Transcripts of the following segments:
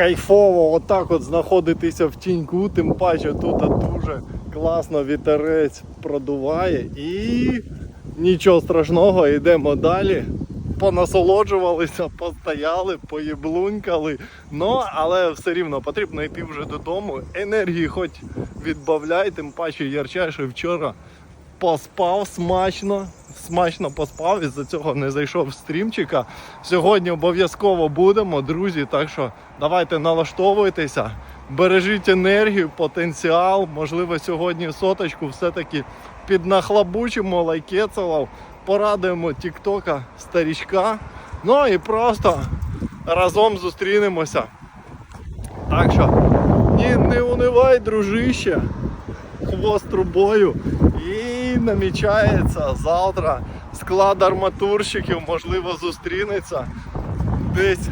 кайфово отак от знаходитися в тіньку, тим паче тут дуже класно вітерець продуває і нічого страшного, йдемо далі. Понасолоджувалися, постояли, поєблунькали. Ну, але все рівно потрібно йти вже додому. Енергії хоч відбавляй, тим паче ярчай, що вчора поспав смачно, смачно поспав, із-за цього не зайшов стрімчика. Сьогодні обов'язково будемо, друзі. Так що давайте налаштовуйтеся, бережіть енергію, потенціал. Можливо, сьогодні соточку все-таки піднахлабучимо лайкецелов, порадуємо тіктока старічка. Ну і просто разом зустрінемося. Так що, ні, не унивай, дружище хвост трубою. І намічається завтра склад арматурщиків, можливо, зустрінеться десь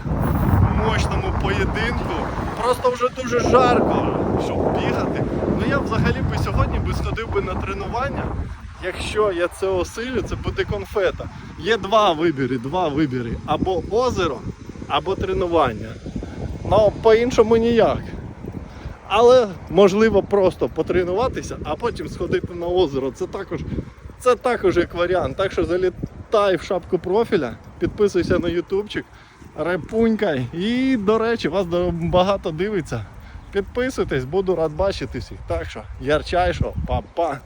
в мощному поєдинку. Просто вже дуже жарко, щоб бігати. Ну я взагалі би сьогодні би сходив би на тренування. Якщо я це осилю, це буде конфета. Є два вибіри, два вибіри. Або озеро, або тренування. Ну, по-іншому ніяк. Але можливо просто потренуватися, а потім сходити на озеро. Це також, це також як варіант. Так що залітай в шапку профіля, підписуйся на ютубчик, репунькай. І, до речі, вас багато дивиться. Підписуйтесь, буду рад бачити всіх. Так що, ярчайшо, па-па.